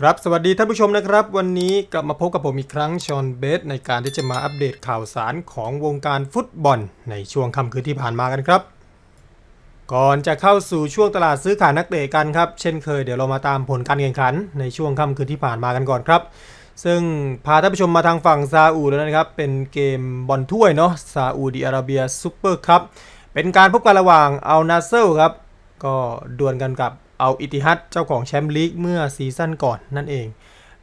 ครับสวัสดีท่านผู้ชมนะครับ วันนี้กลับมาพบกับผมอีกครั้งชอนเบสในการที่จะมาอัปเดตข่าวสารของวงการฟุตบอล ในช่วงค่ำคืนที่ผ่านมากันครับ ก่อนจะเข้าสู่ช่วงตลาดซื้อขายนักเตะกันครับ เช่นเคยเดี๋ยวเรามาตามผลการแข่งขัน ในช่วงค่ำคืนที่ผ่านมากันก่อนครับ ซึ่งพาท่านผู้ชมมาทางฝั่งซาอุแล้วนะครับ เป็นเกมบอลถ้วยเนาะซาอุดิอาระเบียซูเปอร์คัพเป็นการพบกันระหว่างอัลนาเซลครับก็ดวลกันกับ เอาอิติฮัดเจ้าของแชมป์ลีกเมื่อซีซั่นก่อนนั่นเอง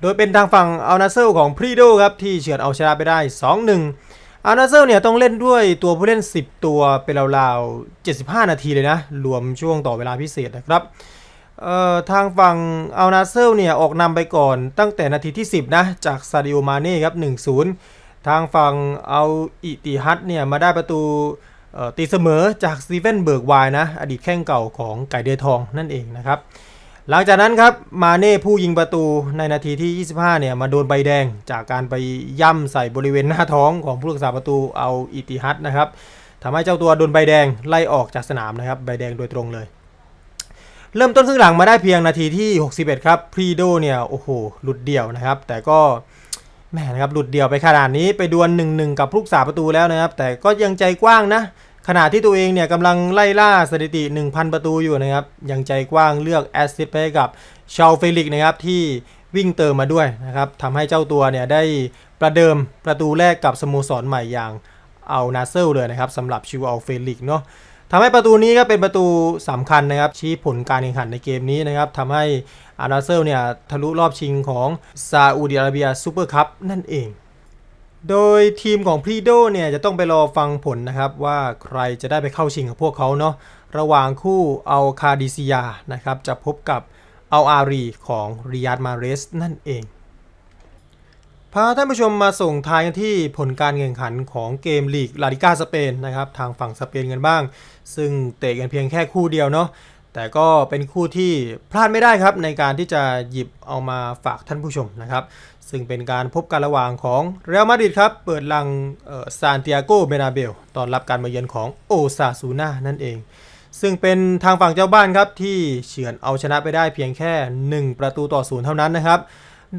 โดยเป็นทางฝั่งอัลนาเซลของพรีโดครับที่เฉือนเอาชนะไปได้ 2-1อัลนาเซลเนี่ยต้องเล่นด้วยตัวผู้เล่น 10 ตัวเป็นราวๆ 75 นาทีเลยนะ รวมช่วงต่อเวลาพิเศษนะครับทางฝั่งอัลนาเซลเนี่ยออกนำไปก่อนตั้งแต่นาทีที่ 10 นะ จากซาดิโอมาเน่ครับ 1-0 ทางฝั่งเอาอิติฮัดเนี่ยมาได้ประตู ตีเสมอจากสตีเฟนเบิร์กไวน์นะ อดีตแข้งเก่าของไก่เดือทองนั่นเองนะครับ หลังจากนั้นครับมาเน่ผู้ยิงประตูในนาทีที่ 25 เนี่ย มาโดนใบแดงจากการไปย่ำใส่บริเวณหน้าท้องของผู้รักษาประตูเอาอิติฮัดนะครับทำให้เจ้าตัวโดนใบแดงไล่ออกจากสนามนะครับใบแดงโดยตรงเลยเริ่มต้นครึ่งหลังมาได้เพียงนาทีที่ 61 ครับ พรีโดเนี่ย โอ้โห หลุดเดี่ยวนะครับ แต่ก็ แหมนะครับหลุดเดี่ยวไปขนาดนี้ไปดวล1 1กับผู้รักษาประตูแล้วนะครับ แต่ก็ยังใจกว้างนะขณะที่ตัวเองเนี่ยกำลังไล่ล่าสถิติ 1,000 ประตูอยู่นะครับ ยังใจกว้างเลือกแอสซิสต์ไปกับชาเฟลิกนะครับที่วิ่งเติมมาด้วยนะครับทำให้เจ้าตัวเนี่ยได้ประเดิมประตูแรกกับสโมสรใหม่อย่างเอานาเซลเลยนะครับสำหรับชิวอัลเฟลิกเนาะ ทำให้ประตูนี้ก็เป็นประตูสำคัญนะครับ ชี้ผลการแข่งขันในเกมนี้นะครับทำให้อานาเซลเนี่ยทะลุรอบชิงของซาอุดิอาระเบียซูเปอร์คัพนั่นเอง โดยทีมของพรีโดเนี่ยจะต้องไปรอฟังผลนะครับว่าใครจะได้ไปเข้าชิงกับพวกเขาเนาะระหว่างคู่เอาคาดิซิยานะครับจะพบกับเอาอารีของริยาดมาเรสนั่นเอง พาท่านผู้ชมมาส่งท้ายกันที่ผลการแข่งขันของเกมลีกลาลิกาสเปนนะครับทางฝั่งสเปนกันบ้าง ซึ่งเตะกันเพียงแค่คู่เดียวเนาะแต่ก็เป็นคู่ที่พลาดไม่ได้ครับในการที่จะหยิบเอามาฝากท่านผู้ชมนะครับ ซึ่งเป็นการพบกันระหว่างของเรอัลมาดริดครับ เปิดลังซานติอาโกเบนาเบลตอนรับการมาเยือนของโอซาซูนานั่นเอง ซึ่งเป็นทางฝั่งเจ้าบ้านครับที่เฉือนเอาชนะไปได้เพียงแค่ 1 ประตูต่อศูนย์เท่านั้นนะครับ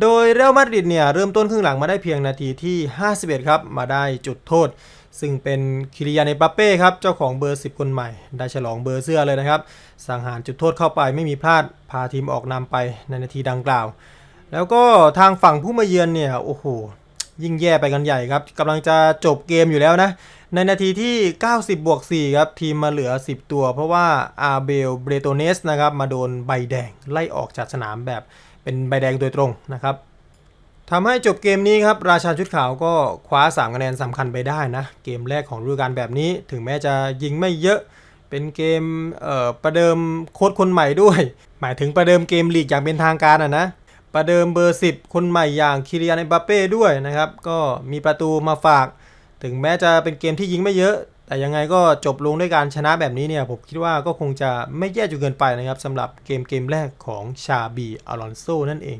โดยเรอัลมาดริดเนี่ยเริ่มต้นครึ่งหลังมาได้เพียงนาทีที่ 51 ครับ มาได้จุดโทษ ซึ่งเป็นคิริยานเอมบัปเป้ครับ เจ้าของเบอร์ 10 คนใหม่ ได้ฉลองเบอร์เสื้อเลยนะครับ สังหารจุดโทษเข้าไปไม่มีพลาดพาทีมออกนำไปในนาทีดังกล่าว แล้วก็ทางฝั่งผู้มาเยือนเนี่ยโอ้โหยิ่งแย่ไปกันใหญ่ครับกำลังจะจบเกมอยู่แล้วนะ ในนาทีที่ 90 บวก 4 ครับ ทีมมาเหลือ 10 ตัว เพราะว่าอาเบลเบรโตเนสนะครับมาโดนใบแดงไล่ออกจากสนามแบบเป็นใบแดงโดยตรงนะครับทำให้จบเกมนี้ครับ ราชาชุดขาวก็คว้า 3 คะแนนสำคัญไปได้นะ เกมแรกของฤดูกาลแบบนี้ ถึงแม้จะยิงไม่เยอะเป็นเกมเประเดิมโค้ชคนใหม่ด้วย หมายถึงประเดิมเกมลีกอย่างเป็นทางการอะนะประเดิมเบอร์ 10 คนใหม่อย่างคิริยานเอ็มบัปเป้ด้วยนะครับ ก็มีประตูมาฝาก ถึงแม้จะเป็นเกมที่ยิงไม่เยอะ แต่ยังไงก็จบลงด้วยการชนะแบบนี้เนี่ย ผมคิดว่าก็คงจะไม่แย่จนเกินไปนะครับสำหรับเกมเกมแรกของชาบีอลอนโซนั่นเอง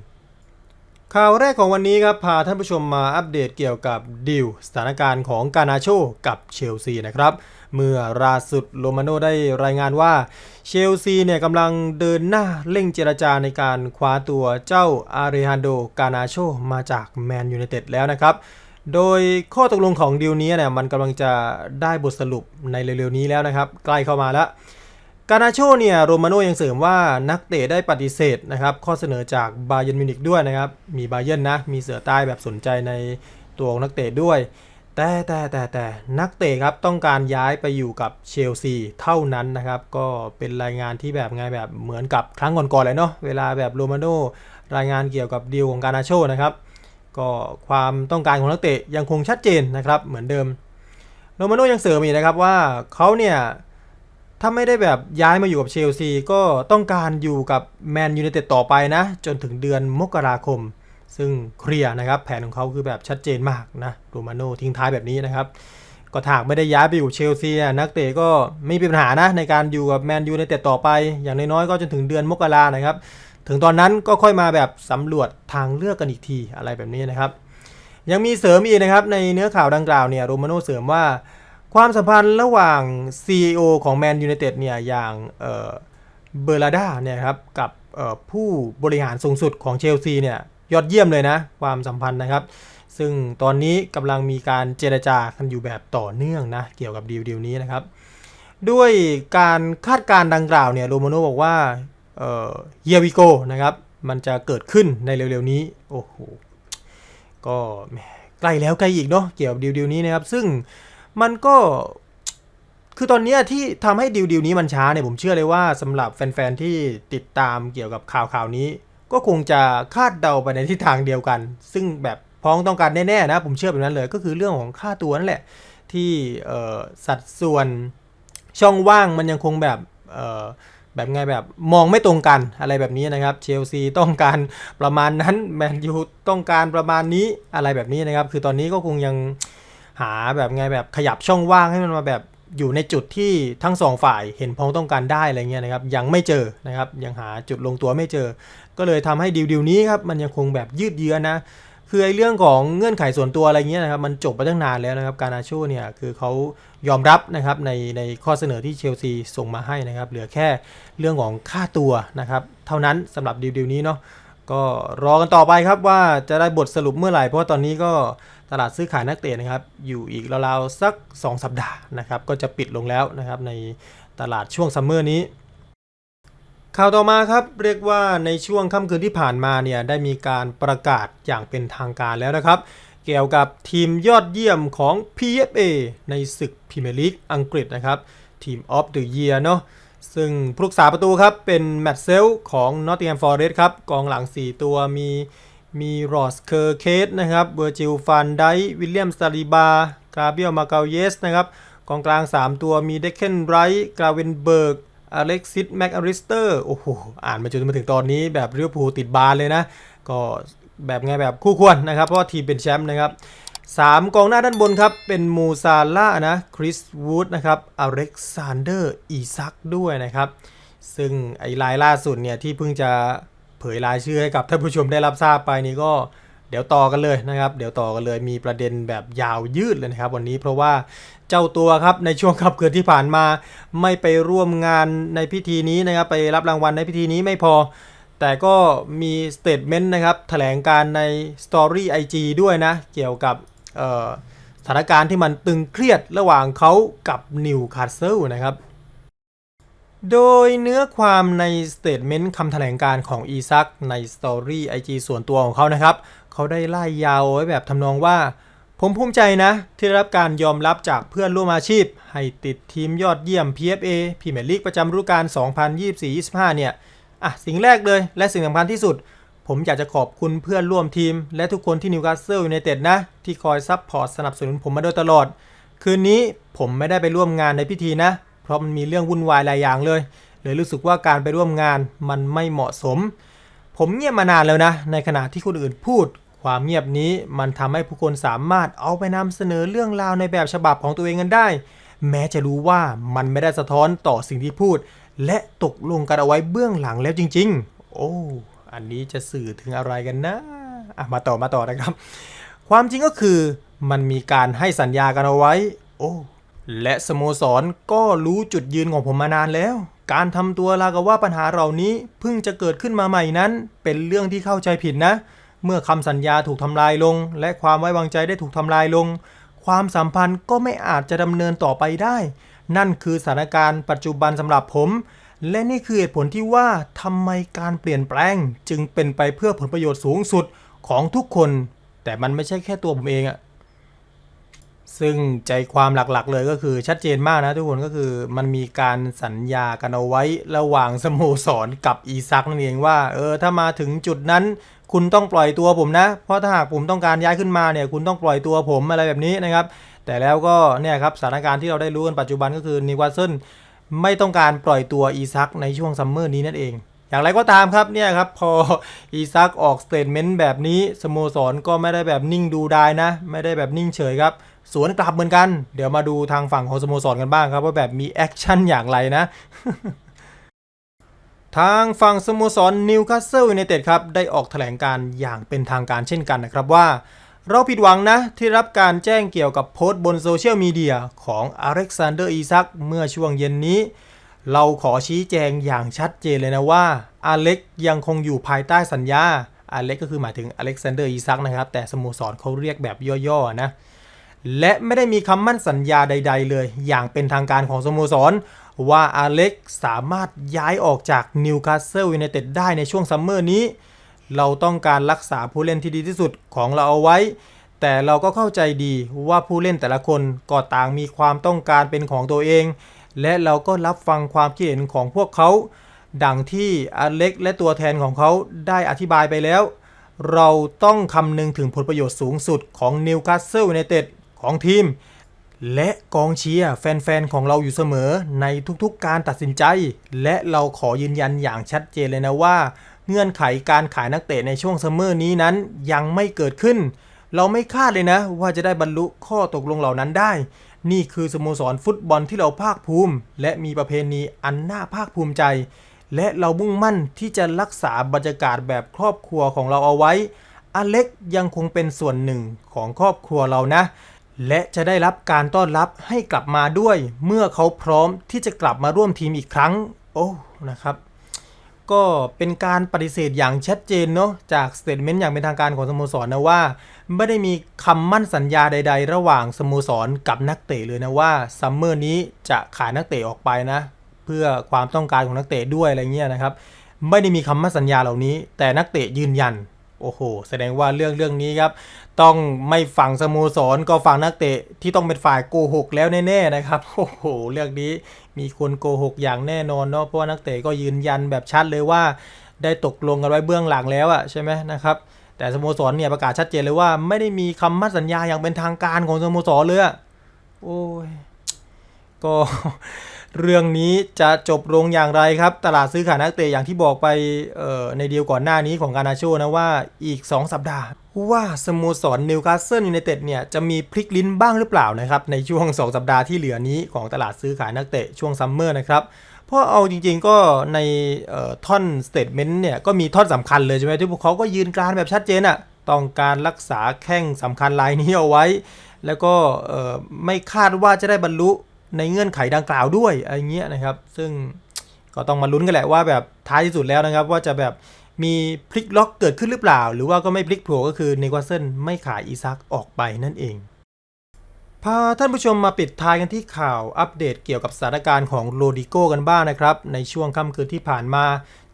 ข่าวแรกของวันนี้ครับ พาท่านผู้ชมมาอัปเดตเกี่ยวกับดิวสถานการณ์ของกานาโชกับเชลซีนะครับ เมื่อราสุดโรมาโนได้รายงานว่าเชลซีเนี่ยกำลังเดินหน้าเร่งเจรจาในการคว้าตัวเจ้าอาเรฮันโดกานาโชมาจากแมนยูไนเต็ดแล้วนะครับ โดยข้อตกลงของดีลนี้เนี่ยมันกำลังจะได้บทสรุปในเร็วๆนี้แล้วนะครับ ใกล้เข้ามาแล้วกานาโชเนี่ยโรมาโนยังเสริมว่านักเตะได้ปฏิเสธนะครับข้อเสนอจากบาเยนมิวนิกด้วยนะครับ มีบาเยนนะ มีเสือใต้แบบสนใจในตัวของนักเตะด้วย แต่แต่แต่แต่นักเตะครับต้องการย้ายไปอยู่กับเชลซีเท่านั้นนะครับ ก็เป็นรายงานที่แบบไงแบบเหมือนกับครั้งก่อนๆเลยเนาะเวลาแบบโรมาโนรายงานเกี่ยวกับดีลของกานาโชนะครับ ก็ความต้องการของนักเตะยังคงชัดเจนนะครับเหมือนเดิมโรมาโนยังเสริมอีกนะครับว่าเขาเนี่ยถ้าไม่ได้แบบย้ายมาอยู่กับเชลซีก็ต้องการอยู่กับแมนยูไนเต็ดต่อไปนะ จนถึงเดือนมกราคม ซึ่งเคลียร์นะครับ แผนของเขาคือแบบชัดเจนมากนะโรมาโน่ทิ้งท้ายแบบนี้นะครับ ก็ถากไม่ได้ย้ายไปอยู่เชลซีนักเตะก็ไม่มีปัญหานะในการอยู่กับแมนยูไนเต็ดต่อไป อย่างน้อยๆก็จนถึงเดือนมกรานะครับ ถึงตอนนั้นก็ค่อยมาแบบสำรวจทางเลือกกันอีกทีอะไรแบบนี้นะครับ ยังมีเสริมอีกนะครับในเนื้อข่าวดังกล่าวเนี่ยโรมาโน่เสริมว่า ความสัมพันธ์ระหว่าง CEO ของแมนยู i นเต็ดเนี่ยอย่างเอ่อเบอร์ลาดาเนี่ยครับกับผู้บริหารสูงสุดของเชลซีเนี่ยยอดเยี่ยมเลยนะ ความสัมพันธ์นะครับ ซึ่งตอนนี้กำลังมีการเจรจากันอยู่แบบต่อเนื่องนะ เกี่ยวกับดีลดีลนี้นะครับ ด้วยการคาดการณ์ดังกล่าวเนี่ยโรมาโนบอกว่า เอ่อเยวิโกนะครับ มันจะเกิดขึ้นในเร็วๆนี้ โอ้โห ก็แหมใกล้แล้วใกล้อีกเนาะเกี่ยวกับดีลดีลนี้นะครับ ซึ่งมันก็คือตอนนี้ที่ทำให้ดีลดีลนี้มันช้าเนี่ยผมเชื่อเลยว่าสำหรับแฟนๆที่ติดตามเกี่ยวกับข่าวข่าวนี้ ก็คงจะคาดเดาไปในทิศทางเดียวกัน ซึ่งแบบพ้องต้องการแน่ๆนะผมเชื่อแบบนั้นเลยก็คือเรื่องของค่าตัวนั่นแหละ ที่สัดส่วนช่องว่างมันยังคงแบบ แบบไงแบบมองไม่ตรงกันอะไรแบบนี้นะครับเชลซีต้องการประมาณนั้นแมนยูต้องการประมาณนี้อะไรแบบนี้นะครับ คือตอนนี้ก็คงยังหาแบบไงแบบขยับช่องว่างให้มันมาแบบอยู่ในจุดที่ทั้งสองฝ่ายเห็นพ้องต้องการได้อะไรเงี้ยนะครับยังไม่เจอนะครับยังหาจุดลงตัวไม่เจอ ก็เลยทำให้ดีลดีลนี้ครับมันยังคงแบบยืดเยื้อนะ คือไอ้เรื่องของเงื่อนไขส่วนตัวอะไรเงี้ยนะครับมันจบไปตั้งนานแล้วนะครับ การนาโชเนี่ยคือเขายอมรับนะครับในในข้อเสนอที่เชลซีส่งมาให้นะครับ เหลือแค่เรื่องของค่าตัวนะครับ เท่านั้นสำหรับดีลดีลนี้เนาะก็รอกันต่อไปครับว่าจะได้บทสรุปเมื่อไหร่ เพราะว่าตอนนี้ก็ตลาดซื้อขายนักเตะนะครับ อยู่อีกราวๆสัก 2 สัปดาห์นะครับ ก็จะปิดลงแล้วนะครับในตลาดช่วงซัมเมอร์นี้ ข่าวต่อมาครับเรียกว่าในช่วงค่ำคืนที่ผ่านมาเนี่ยได้มีการประกาศอย่างเป็นทางการแล้วนะครับ เกี่ยวกับทีมยอดเยี่ยมของ PFA ในศึกพรีเมียร์ลีกอังกฤษนะครับทีมออฟเดอะเยียร์เนาะซึ่งผู้รักษาประตูครับเป็นแมตต์เซลของ Nottingham Forest ครับกองหลัง 4 ตัวมีมีรอสเคอร์เคสนะครับเวอร์จิลฟันไดวิลเลียมสตาลิบากราเบียลมาเกาเยสนะครับกองกลาง 3 ตัวมีเดคเคนไรท์กราเวนเบิร์ก อเล็กซิสแม็กอริสเตอร์โอ้โหอ่านมาจนมาถึงตอนนี้แบบเรียวภูติดบานเลยนะ ก็แบบไงแบบคู่ควรนะครับ เพราะทีมเป็นแชมป์นะครับสามกองหน้าด้านบนครับ เป็นมูซาล่านะคริสวูดนะครับอเล็กซานเดอร์อีซักด้วยนะครับ ซึ่งไอ้รายล่าสุดเนี่ยที่เพิ่งจะเผยรายชื่อให้กับท่านผู้ชมได้รับทราบไปนี่ก็ เดี๋ยวต่อกันเลยนะครับ เดี๋ยวต่อกันเลยมีประเด็นแบบยาวยืดเลยนะครับ วันนี้เพราะว่าเจ้าตัวครับในช่วงขับเกิดที่ผ่านมา ไม่ไปร่วมงานในพิธีนี้นะครับ ไปรับรางวัลในพิธีนี้ไม่พอ แต่ก็มีสเตทเมนต์นะครับแถลงการใน Story IG ด้วยนะ เกี่ยวกับสถานการณ์ที่มันตึงเครียดระหว่างเขากับนิวคาสเซิลนะครับโดยเนื้อความในสเตทเมนต์คำแถลงการของอีซักในสตอรี่ IG ส่วนตัวของเขานะครับ เขาได้ไล่ยาวไว้แบบทำนองว่า ผมภูมิใจนะ ที่ได้รับการยอมรับจากเพื่อนร่วมอาชีพ ให้ติดทีมยอดเยี่ยม PFA พรีเมียร์ลีกประจำฤดูกาล 2024-25 เนี่ยอะสิ่งแรกเลยและสิ่งสำคัญที่สุด ผมอยากจะขอบคุณเพื่อนร่วมทีม และทุกคนที่นิวคาสเซิลยูไนเต็ดนะ ที่คอยซัพพอร์ตสนับสนุนผมมาโดยตลอด คืนนี้ผมไม่ได้ไปร่วมงานในพิธีนะ เพราะมันมีเรื่องวุ่นวายหลายอย่างเลยเลยรู้สึกว่าการไปร่วมงานมันไม่เหมาะสม ผมเงียบมานานแล้วนะ ในขณะที่คนอื่นพูด ความเงียบนี้มันทำให้ผู้คนสามารถเอาไปนำเสนอเรื่องราวในแบบฉบับของตัวเองกันได้ แม้จะรู้ว่ามันไม่ได้สะท้อนต่อสิ่งที่พูด และตกลงกันเอาไว้เบื้องหลังแล้วจริง ๆ โอ้อันนี้จะสื่อถึงอะไรกันนะอะมาต่อมาต่อนะครับ ความจริงก็คือมันมีการให้สัญญากันเอาไว้ โอ้และสโมสรก็รู้จุดยืนของผมมานานแล้ว การทำตัวราวกับว่าปัญหาเหล่านี้เพิ่งจะเกิดขึ้นมาใหม่นั้น เป็นเรื่องที่เข้าใจผิดนะ เมื่อคำสัญญาถูกทำลายลง และความไว้วางใจได้ถูกทำลายลง ความสัมพันธ์ก็ไม่อาจจะดำเนินต่อไปได้ นั่นคือสถานการณ์ปัจจุบันสำหรับผม และนี่คือเหตุผลที่ว่าทำไมการเปลี่ยนแปลง จึงเป็นไปเพื่อผลประโยชน์สูงสุดของทุกคน แต่มันไม่ใช่แค่ตัวผมเองอะซึ่งใจความหลักๆ เลยก็คือชัดเจนมากนะทุกคนก็คือมันมีการสัญญากันเอาไว้ระหว่างสโมสรกับอีซักนั่นเองว่า เออถ้ามาถึงจุดนั้น คุณต้องปล่อยตัวผมนะ เพราะถ้าหากผมต้องการย้ายขึ้นมาเนี่ยคุณต้องปล่อยตัวผมอะไรแบบนี้นะครับ แต่แล้วก็เนี่ยครับสถานการณ์ที่เราได้รู้กันปัจจุบันก็คือนิวคาสเซิลไม่ต้องการปล่อยตัวอีซักในช่วงซัมเมอร์นี้นั่นเอง อย่างไรก็ตามครับเนี่ยครับพออีซักออกสเตทเมนต์แบบนี้สโมสรก็ไม่ได้แบบนิ่งดูดายนะ ไม่ได้แบบนิ่งเฉยครับสวนกลับเหมือนกัน เดี๋ยวมาดูทางฝั่งของสโมสรกันบ้างครับ ว่าแบบมีแอคชั่นอย่างไรนะ ทางฝั่งสโมสรนิวคาสเซิลยูไนเต็ดครับ ได้ออกแถลงการอย่างเป็นทางการเช่นกันนะครับว่า เราผิดหวังนะ ที่รับการแจ้งเกี่ยวกับโพสต์บนโซเชียลมีเดียของอเล็กซานเดอร์อีซักเมื่อช่วงเย็นนี้ เราขอชี้แจงอย่างชัดเจนเลยนะว่าอาเล็กยังคงอยู่ภายใต้สัญญาอาเล็กก็คือหมายถึงอเล็กซานเดอร์อีซักนะครับ แต่สโมสรเขาเรียกแบบย่อๆนะและไม่ได้มีคำมั่นสัญญาใด ๆ เลย อย่างเป็นทางการของสโมสร ว่าอาเล็กสามารถย้ายออกจากนิวคาสเซิลยูไนเต็ดได้ในช่วงซัมเมอร์นี้ เราต้องการรักษาผู้เล่นที่ดีที่สุดของเราเอาไว้ แต่เราก็เข้าใจดีว่าผู้เล่นแต่ละคนก็ต่างมีความต้องการเป็นของตัวเอง และเราก็รับฟังความคิดเห็นของพวกเขา ดังที่อเล็กและตัวแทนของเขาได้อธิบายไปแล้ว เราต้องคำนึงถึงผลประโยชน์สูงสุดของนิวคาสเซิลยูไนเต็ดของทีม และกองเชียร์แฟนๆ ของเราอยู่เสมอในทุกๆการตัดสินใจ และเราขอยืนยันอย่างชัดเจนเลยนะว่า เงื่อนไขการขายนักเตะในช่วงซัมเมอร์นี้นั้นยังไม่เกิดขึ้น เราไม่คาดเลยนะ ว่าจะได้บรรลุข้อตกลงเหล่านั้นได้ นี่คือสโมสรฟุตบอลที่เราภาคภูมิ และมีประเพณีอันน่าภาคภูมิใจ และเรามุ่งมั่นที่จะรักษาบรรยากาศแบบครอบครัวของเราเอาไว้อเล็กยังคงเป็นส่วนหนึ่งของครอบครัวเรานะ และจะได้รับการต้อนรับให้กลับมาด้วย เมื่อเขาพร้อมที่จะกลับมาร่วมทีมอีกครั้ง โอ้นะครับ ก็เป็นการปฏิเสธอย่างชัดเจนเนาะจากสเตทเมนต์อย่างเป็นทางการของสโมสรนะว่า ไม่ได้มีคำมั่นสัญญาใด ๆ ระหว่างสโมสรกับนักเตะเลยนะว่าซัมเมอร์นี้จะขายนักเตะออกไปนะ เพื่อความต้องการของนักเตะด้วยอะไรเงี้ยนะครับ ไม่ได้มีคำมั่นสัญญาเหล่านี้ แต่นักเตะยืนยัน โอ้โห แสดงว่าเรื่องเรื่องนี้ครับ ต้องไม่ฝั่งสโมสรก็ฝั่งนักเตะที่ต้องเป็นฝ่ายโกหกแล้วแน่ๆนะครับ โอ้โห เรื่องนี้มีคนโกหกอย่างแน่นอนเนาะ เพราะว่านักเตะก็ยืนยันแบบชัดเลยว่า ได้ตกลงกันไว้เบื้องหลังแล้วอะใช่ไหมนะครับ แต่สโมสรเนี่ยประกาศชัดเจนเลยว่าไม่ได้มีคำมั่นสัญญาอย่างเป็นทางการของสโมสรเลยอะโอ้ย ก็ เรื่องนี้จะจบลงอย่างไรครับ ตลาดซื้อขายนักเตะอย่างที่บอกไปในเดียวก่อนหน้านี้ของการนาโชนะว่าอีก 2 สัปดาห์ ว่าสโมสรนิวคาสเซิลยูไนเต็ดเนี่ยจะมีพลิกลิ้นบ้างหรือเปล่านะครับ ในช่วง 2 สัปดาห์ที่เหลือนี้ของตลาดซื้อขายนักเตะช่วงซัมเมอร์นะครับเพราะเอาจริงๆก็ในออท่อนสเตทเมนต์เนี่ยก็มีท่อนสำคัญเลยใช่ไหมที่พวกเขาก็ยืนกรานแบบชัดเจนอะต้องการรักษาแข้งสำคัญรายนี้เอาไว้ แล้วก็ไม่คาดว่าจะได้บรรลุ ในเงื่อนไขดังกล่าวด้วยอะไรเงี้ยนะครับ ซึ่งก็ต้องมาลุ้นกันแหละว่าแบบท้ายที่สุดแล้วนะครับ ว่าจะแบบมีพลิกล็อกเกิดขึ้นหรือเปล่า หรือว่าก็ไม่พลิกโผล่ก็คือเนิวาสเซิลไม่ขายอีซักออกไปนั่นเอง พาท่านผู้ชมมาปิดท้ายกันที่ข่าวอัปเดตเกี่ยวกับสถานการณ์ของโรดิโก้กันบ้างนะครับ ในช่วงค่ำคืนที่ผ่านมา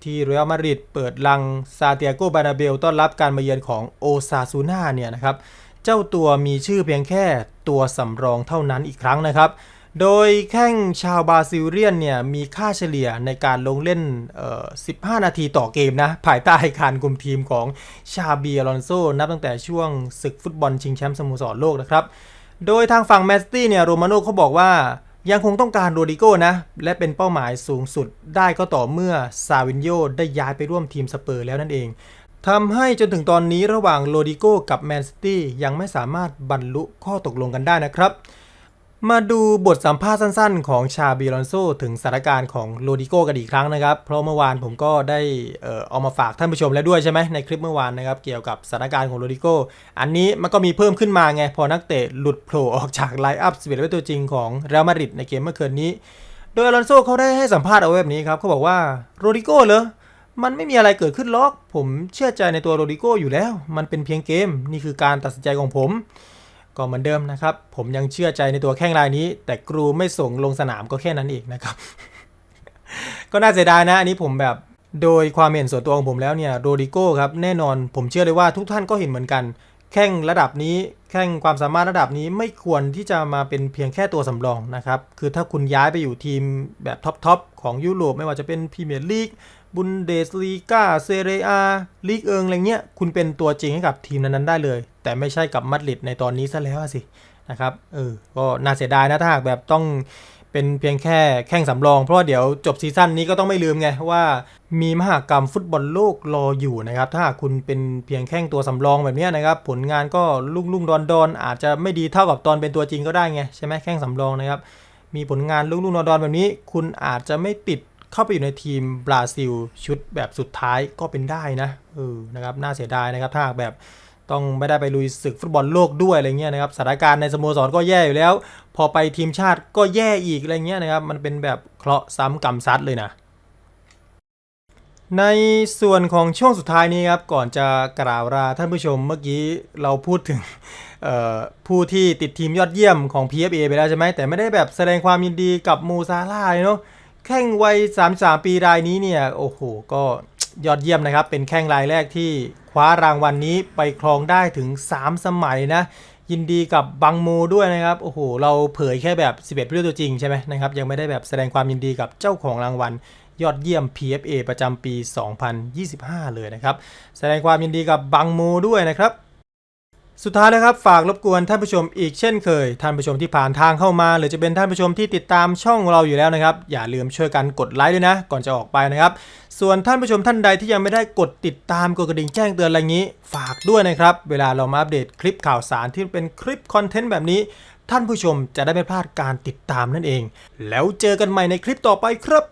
ที่เรอัลมาดริดเปิดลังซาเตียโกบานาเบลต้อนรับการมาเยือนของโอซาซูน่าเนี่ยนะครับ เจ้าตัวมีชื่อเพียงแค่ตัวสำรองเท่านั้นอีกครั้งนะครับ โดยแข้งชาวบราซิลเลียนเนี่ยมีค่าเฉลี่ยในการลงเล่น 15 นาทีต่อเกมนะ ภายใต้การคุมทีมของชาบีอลอนโซ นับตั้งแต่ช่วงศึกฟุตบอลชิงแชมป์สโมสรโลกนะครับ โดยทางฝั่งแมนซิตี้เนี่ยโรมาโน่เขาบอกว่ายังคงต้องการโรดิโก้นะ และเป็นเป้าหมายสูงสุดได้ก็ต่อเมื่อซาวินโยได้ย้ายไปร่วมทีมสเปอร์แล้วนั่นเองทำให้จนถึงตอนนี้ระหว่างโรดิโก้กับแมนซิตี้ยังไม่สามารถบรรลุข้อตกลงกันได้นะครับ มาดูบทสัมภาษณ์สั้นๆ ของชาบีลอนโซถึงสถานการณ์ของโรดิโก้กันอีกครั้งนะครับ เพราะเมื่อวานผมก็ได้เอ่อเอามาฝากท่านผู้ชมแล้วด้วยใช่ไหมในคลิปเมื่อวานนะครับ เกี่ยวกับสถานการณ์ของโรดิโก้อันนี้มันก็มีเพิ่มขึ้นมาไง พอนักเตะหลุดโผล่ออกจากไลน์อัพสเปตัวจริงของเรอัลมาดริดในเกมเมื่อคืนนี้ โดยอลอนโซเขาได้ให้สัมภาษณ์เอาไว้แบบนี้ครับเขาบอกว่าโรดิโก้เหรอมันไม่มีอะไรเกิดขึ้นหรอก ผมเชื่อใจในตัวโรดิโก้อยู่แล้ว มันเป็นเพียงเกม นี่คือการตัดสินใจของผม ก็เหมือนเดิมนะครับ ผมยังเชื่อใจในตัวแข้งรายนี้ แต่ครูไม่ส่งลงสนามก็แค่นั้นเองนะครับ ก็น่าเสียดายนะ อันนี้ผมแบบโดยความเห็นส่วนตัวของผมแล้วเนี่ยโรดิโก้ครับแน่นอนผมเชื่อเลยว่าทุกท่านก็เห็นเหมือนกัน แข้งระดับนี้แข้งความสามารถระดับนี้ไม่ควรที่จะมาเป็นเพียงแค่ตัวสำรองนะครับ คือถ้าคุณย้ายไปอยู่ทีมแบบท็อปๆของยุโรปไม่ว่าจะเป็นพรีเมียร์ลีกบุนเดสลีกาเซเรียลีกเอิงอะไรเงี้ยคุณเป็นตัวจริงให้กับทีมนั้นๆได้เลย แต่ไม่ใช่กับมาดริดในตอนนี้ซะแล้วสินะครับเออก็น่าเสียดายนะถ้าหากแบบต้องเป็นเพียงแค่แข่งสำรอง เพราะว่าเดี๋ยวจบซีซั่นนี้ก็ต้องไม่ลืมไงว่ามีมหากรรมฟุตบอลโลกรออยู่นะครับ ถ้าหากคุณเป็นเพียงแค่ตัวสำรองแบบนี้นะครับ ผลงานก็ลุ่งลุ่งดอนดอนอาจจะไม่ดีเท่ากับตอนเป็นตัวจริงก็ได้ไงใช่ไหมแข่งสำรองนะครับ มีผลงานลุ่งลุ่งดอนดอนแบบนี้ คุณอาจจะไม่ติดเข้าไปอยู่ในทีมบราซิลชุดแบบสุดท้ายก็เป็นได้นะเออนะครับน่าเสียดายนะครับถ้าหากแบบ ต้องไม่ได้ไปลุยศึกฟุตบอลโลกด้วยอะไรเงี้ยนะครับสถานการณ์ในสโมสรก็แย่อยู่แล้ว พอไปทีมชาติก็แย่อีกอะไรเงี้ยนะครับ มันเป็นแบบเคราะห์ซ้ำกรรมซัดเลยนะในส่วนของช่วงสุดท้ายนี้ครับก่อนจะกล่าวลาท่านผู้ชมเมื่อกี้เราพูดถึงผู้ที่ติดทีมยอดเยี่ยมของ PFA ไปแล้วใช่ไหมแต่ไม่ได้แบบแสดงความยินดีกับมูซาร่าเลยเนาะแข้งวัย 33 ปีรายนี้เนี่ย โอ้โห ก็ยอดเยี่ยมนะครับ เป็นแข้งรายแรกที่ ว้ารางวัลนนี้ไปครองได้ถึง 3 สมัยนะยินดีกับบังมูด้วยนะครับโอ้โหเราเผยแค่แบบ 11ผู้เล่นตัวจริงใช่ไหมนะครับยังไม่ได้แบบแสดงความยินดีกับเจ้าของรางวัล ยอดเยี่ยม PFA ประจำปี 2025 เลยนะครับ แสดงความยินดีกับบังมูด้วยนะครับ สุดท้ายนะครับฝากรบกวนท่านผู้ชมอีกเช่นเคย ท่านผู้ชมที่ผ่านทางเข้ามา หรือจะเป็นท่านผู้ชมที่ติดตามช่องเราอยู่แล้วนะครับ อย่าลืมช่วยกันกดไลค์ด้วยนะ ก่อนจะออกไปนะครับ ส่วนท่านผู้ชมท่านใดที่ยังไม่ได้กดติดตามกดกระดิ่งแจ้งเตือนอะไรงี้ ฝากด้วยนะครับ เวลาเรามาอัปเดตคลิปข่าวสารที่เป็นคลิปคอนเทนต์แบบนี้ ท่านผู้ชมจะได้ไม่พลาดการติดตามนั่นเอง แล้วเจอกันใหม่ในคลิปต่อไปครับ